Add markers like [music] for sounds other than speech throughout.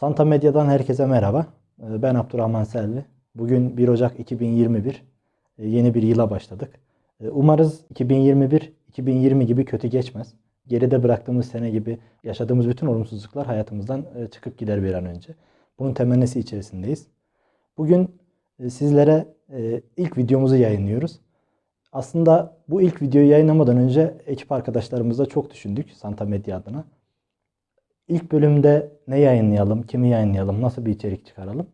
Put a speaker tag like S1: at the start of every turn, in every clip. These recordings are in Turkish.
S1: Santa Medya'dan herkese merhaba. Ee, Ben Abdurrahman Selvi. Bugün 1 Ocak 2021. Ee, Yeni bir yıla başladık. Ee, Umarız 2021 2020 gibi kötü geçmez. Geride bıraktığımız sene gibi yaşadığımız bütün olumsuzluklar hayatımızdan e, çıkıp gider bir an önce. Bunun temennisi içerisindeyiz. Bugün e, sizlere e, ilk videomuzu yayınlıyoruz. Aslında bu ilk videoyu yayınlamadan önce ekip arkadaşlarımızla çok düşündük Santa Medya adına. İlk bölümde ne yayınlayalım, kimi yayınlayalım, nasıl bir içerik çıkaralım?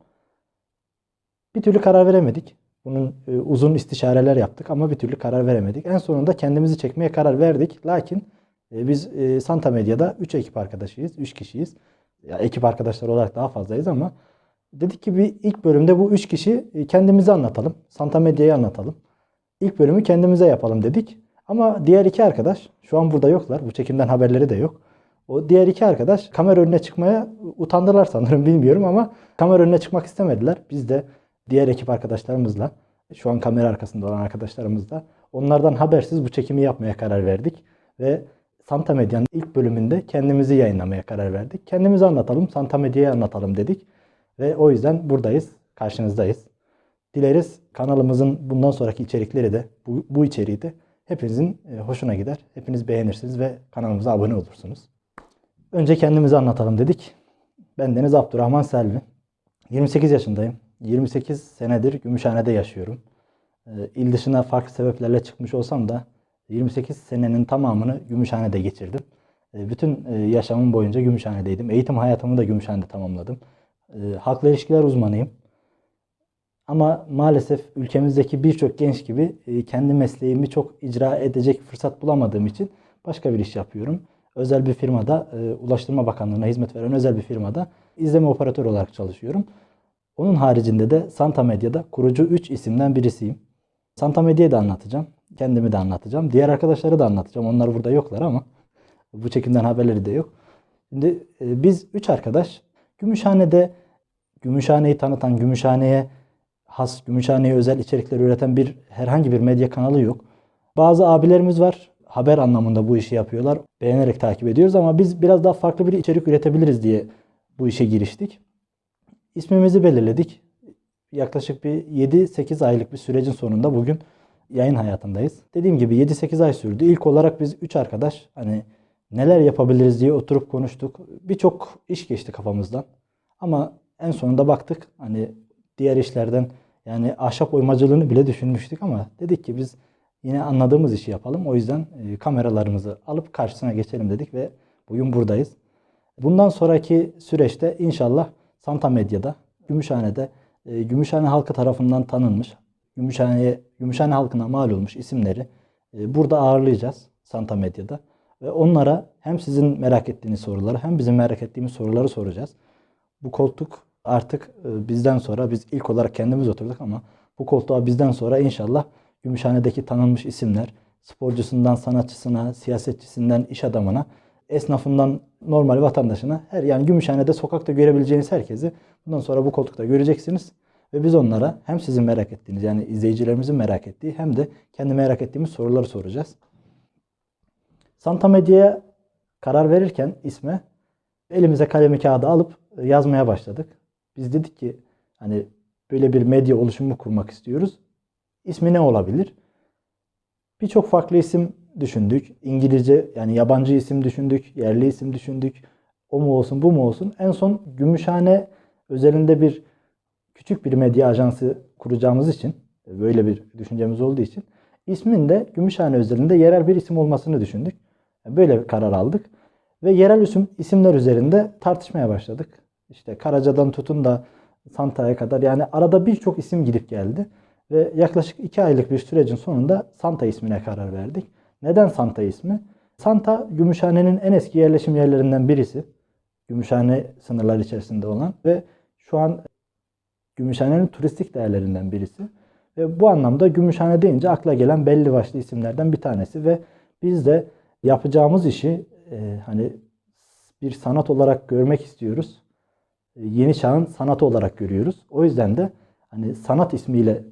S1: Bir türlü karar veremedik. Bunun e, uzun istişareler yaptık ama bir türlü karar veremedik. En sonunda kendimizi çekmeye karar verdik. Lakin e, biz e, Santa Medya'da 3 ekip arkadaşıyız, 3 kişiyiz. Ya ekip arkadaşlar olarak daha fazlayız ama dedik ki bir ilk bölümde bu 3 kişi e, kendimizi anlatalım. Santa Medya'yı anlatalım. İlk bölümü kendimize yapalım dedik. Ama diğer iki arkadaş şu an burada yoklar. Bu çekimden haberleri de yok. O diğer iki arkadaş kamera önüne çıkmaya utandılar sanırım [laughs] bilmiyorum ama kamera önüne çıkmak istemediler. Biz de diğer ekip arkadaşlarımızla şu an kamera arkasında olan arkadaşlarımızla onlardan habersiz bu çekimi yapmaya karar verdik. Ve Santa Medya'nın ilk bölümünde kendimizi yayınlamaya karar verdik. Kendimizi anlatalım, Santa Medya'yı anlatalım dedik. Ve o yüzden buradayız, karşınızdayız. Dileriz kanalımızın bundan sonraki içerikleri de, bu, bu içeriği de hepinizin e, hoşuna gider. Hepiniz beğenirsiniz ve kanalımıza abone olursunuz. Önce kendimizi anlatalım dedik. Ben Deniz Abdurrahman Selvi. 28 yaşındayım. 28 senedir Gümüşhane'de yaşıyorum. Ee, İl dışına farklı sebeplerle çıkmış olsam da 28 senenin tamamını Gümüşhane'de geçirdim. Ee, Bütün e, yaşamım boyunca Gümüşhane'deydim. Eğitim hayatımı da Gümüşhane'de tamamladım. Ee, Halkla ilişkiler uzmanıyım. Ama maalesef ülkemizdeki birçok genç gibi e, kendi mesleğimi çok icra edecek fırsat bulamadığım için başka bir iş yapıyorum. Özel bir firmada, e, Ulaştırma Bakanlığı'na hizmet veren özel bir firmada izleme operatörü olarak çalışıyorum. Onun haricinde de Santa Medya'da kurucu 3 isimden birisiyim. Santa Medya'yı da anlatacağım. Kendimi de anlatacağım. Diğer arkadaşları da anlatacağım. Onlar burada yoklar ama bu çekimden haberleri de yok. Şimdi e, biz 3 arkadaş Gümüşhane'de Gümüşhane'yi tanıtan, Gümüşhane'ye has, Gümüşhane'ye özel içerikler üreten bir herhangi bir medya kanalı yok. Bazı abilerimiz var. Haber anlamında bu işi yapıyorlar. Beğenerek takip ediyoruz ama biz biraz daha farklı bir içerik üretebiliriz diye bu işe giriştik. İsmimizi belirledik. Yaklaşık bir 7-8 aylık bir sürecin sonunda bugün yayın hayatındayız. Dediğim gibi 7-8 ay sürdü. İlk olarak biz 3 arkadaş hani neler yapabiliriz diye oturup konuştuk. Birçok iş geçti kafamızdan. Ama en sonunda baktık hani diğer işlerden yani ahşap oymacılığını bile düşünmüştük ama dedik ki biz yine anladığımız işi yapalım. O yüzden e, kameralarımızı alıp karşısına geçelim dedik ve bugün buradayız. Bundan sonraki süreçte inşallah Santa Medya'da, Gümüşhane'de, e, Gümüşhane halkı tarafından tanınmış, Gümüşhane'ye, Gümüşhane halkına mal olmuş isimleri e, burada ağırlayacağız Santa Medya'da. Ve onlara hem sizin merak ettiğiniz soruları hem bizim merak ettiğimiz soruları soracağız. Bu koltuk artık e, bizden sonra biz ilk olarak kendimiz oturduk ama bu koltuğa bizden sonra inşallah Gümüşhane'deki tanınmış isimler, sporcusundan sanatçısına, siyasetçisinden iş adamına, esnafından normal vatandaşına, her yani Gümüşhane'de sokakta görebileceğiniz herkesi bundan sonra bu koltukta göreceksiniz. Ve biz onlara hem sizin merak ettiğiniz yani izleyicilerimizin merak ettiği hem de kendi merak ettiğimiz soruları soracağız. Santa Medya'ya karar verirken isme elimize kalemi kağıdı alıp e, yazmaya başladık. Biz dedik ki hani böyle bir medya oluşumu kurmak istiyoruz. İsmi ne olabilir? Birçok farklı isim düşündük. İngilizce yani yabancı isim düşündük, yerli isim düşündük. O mu olsun, bu mu olsun? En son Gümüşhane özelinde bir küçük bir medya ajansı kuracağımız için böyle bir düşüncemiz olduğu için ismin de Gümüşhane özelinde yerel bir isim olmasını düşündük. Böyle bir karar aldık ve yerel isim isimler üzerinde tartışmaya başladık. İşte Karaca'dan tutun da Santa'ya kadar yani arada birçok isim gidip geldi. Ve yaklaşık 2 aylık bir sürecin sonunda Santa ismine karar verdik. Neden Santa ismi? Santa Gümüşhane'nin en eski yerleşim yerlerinden birisi. Gümüşhane sınırları içerisinde olan ve şu an Gümüşhane'nin turistik değerlerinden birisi. Ve bu anlamda Gümüşhane deyince akla gelen belli başlı isimlerden bir tanesi ve biz de yapacağımız işi e, hani bir sanat olarak görmek istiyoruz. E, yeni çağın sanatı olarak görüyoruz. O yüzden de hani sanat ismiyle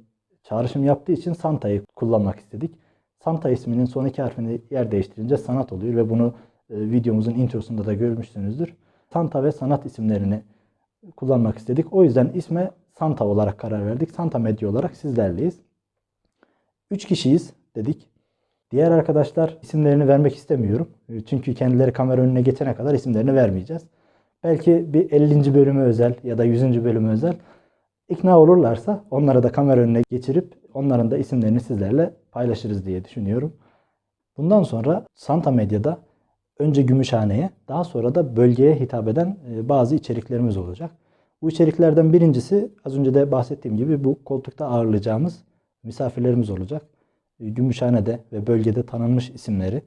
S1: çağrışım yaptığı için Santa'yı kullanmak istedik. Santa isminin son iki harfini yer değiştirince sanat oluyor ve bunu e, videomuzun introsunda da görmüşsünüzdür. Santa ve sanat isimlerini kullanmak istedik. O yüzden isme Santa olarak karar verdik. Santa Medya olarak sizlerleyiz. Üç kişiyiz dedik. Diğer arkadaşlar isimlerini vermek istemiyorum. E, Çünkü kendileri kamera önüne geçene kadar isimlerini vermeyeceğiz. Belki bir 50. bölümü özel ya da 100. bölümü özel ikna olurlarsa onları da kamera önüne geçirip onların da isimlerini sizlerle paylaşırız diye düşünüyorum. Bundan sonra Santa Medya'da önce Gümüşhane'ye daha sonra da bölgeye hitap eden e, bazı içeriklerimiz olacak. Bu içeriklerden birincisi az önce de bahsettiğim gibi bu koltukta ağırlayacağımız misafirlerimiz olacak. E, Gümüşhane'de ve bölgede tanınmış isimleri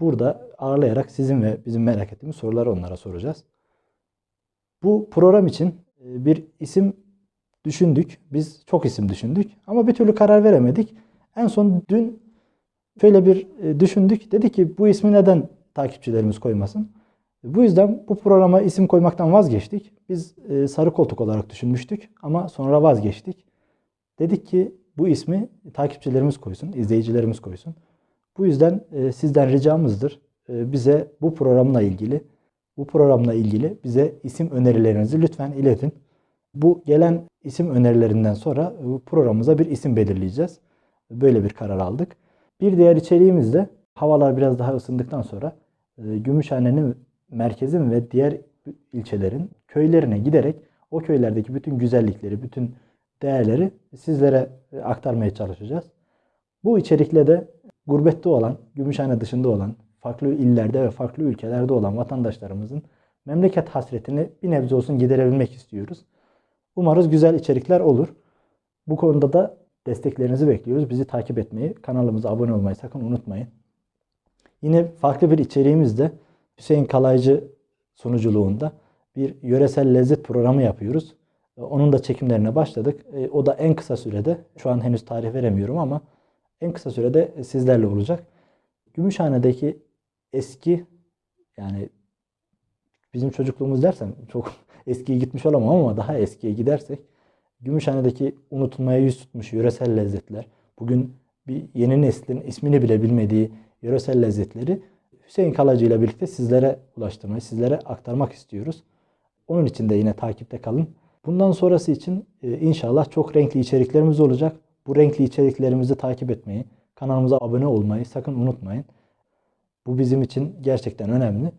S1: burada ağırlayarak sizin ve bizim merak ettiğimiz soruları onlara soracağız. Bu program için e, bir isim düşündük. Biz çok isim düşündük ama bir türlü karar veremedik. En son dün şöyle bir e, düşündük. Dedi ki bu ismi neden takipçilerimiz koymasın? Bu yüzden bu programa isim koymaktan vazgeçtik. Biz e, sarı koltuk olarak düşünmüştük ama sonra vazgeçtik. Dedik ki bu ismi takipçilerimiz koysun, izleyicilerimiz koysun. Bu yüzden e, sizden ricamızdır. Bize bu programla ilgili, bu programla ilgili bize isim önerilerinizi lütfen iletin. Bu gelen isim önerilerinden sonra e, programımıza bir isim belirleyeceğiz. Böyle bir karar aldık. Bir diğer içeriğimiz de havalar biraz daha ısındıktan sonra e, Gümüşhane'nin merkezin ve diğer ilçelerin köylerine giderek o köylerdeki bütün güzellikleri, bütün değerleri sizlere e, aktarmaya çalışacağız. Bu içerikle de gurbette olan, Gümüşhane dışında olan, farklı illerde ve farklı ülkelerde olan vatandaşlarımızın memleket hasretini bir nebze olsun giderebilmek istiyoruz. Umarız güzel içerikler olur. Bu konuda da desteklerinizi bekliyoruz. Bizi takip etmeyi, kanalımıza abone olmayı sakın unutmayın. Yine farklı bir içeriğimizde Hüseyin Kalaycı sunuculuğunda bir yöresel lezzet programı yapıyoruz. Onun da çekimlerine başladık. E, O da en kısa sürede, şu an henüz tarih veremiyorum ama en kısa sürede sizlerle olacak. Gümüşhane'deki eski yani bizim çocukluğumuz dersen çok eskiye gitmiş olamam ama daha eskiye gidersek Gümüşhane'deki unutulmaya yüz tutmuş yöresel lezzetler, bugün bir yeni neslin ismini bile bilmediği yöresel lezzetleri Hüseyin Kalacı ile birlikte sizlere ulaştırmayı, sizlere aktarmak istiyoruz. Onun için de yine takipte kalın. Bundan sonrası için e, inşallah çok renkli içeriklerimiz olacak. Bu renkli içeriklerimizi takip etmeyi, kanalımıza abone olmayı sakın unutmayın. Bu bizim için gerçekten önemli.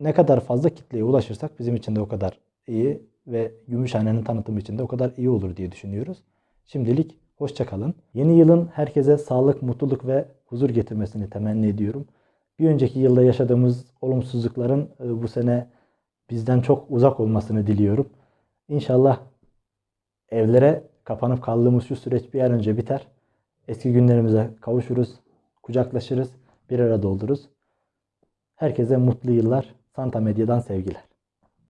S1: Ne kadar fazla kitleye ulaşırsak bizim için de o kadar iyi ve Gümüşhane'nin tanıtımı için de o kadar iyi olur diye düşünüyoruz. Şimdilik hoşça kalın. Yeni yılın herkese sağlık, mutluluk ve huzur getirmesini temenni ediyorum. Bir önceki yılda yaşadığımız olumsuzlukların e, bu sene bizden çok uzak olmasını diliyorum. İnşallah evlere kapanıp kaldığımız şu süreç bir an önce biter. Eski günlerimize kavuşuruz, kucaklaşırız, bir arada oluruz. Herkese mutlu yıllar. Santa Medya'dan sevgiler.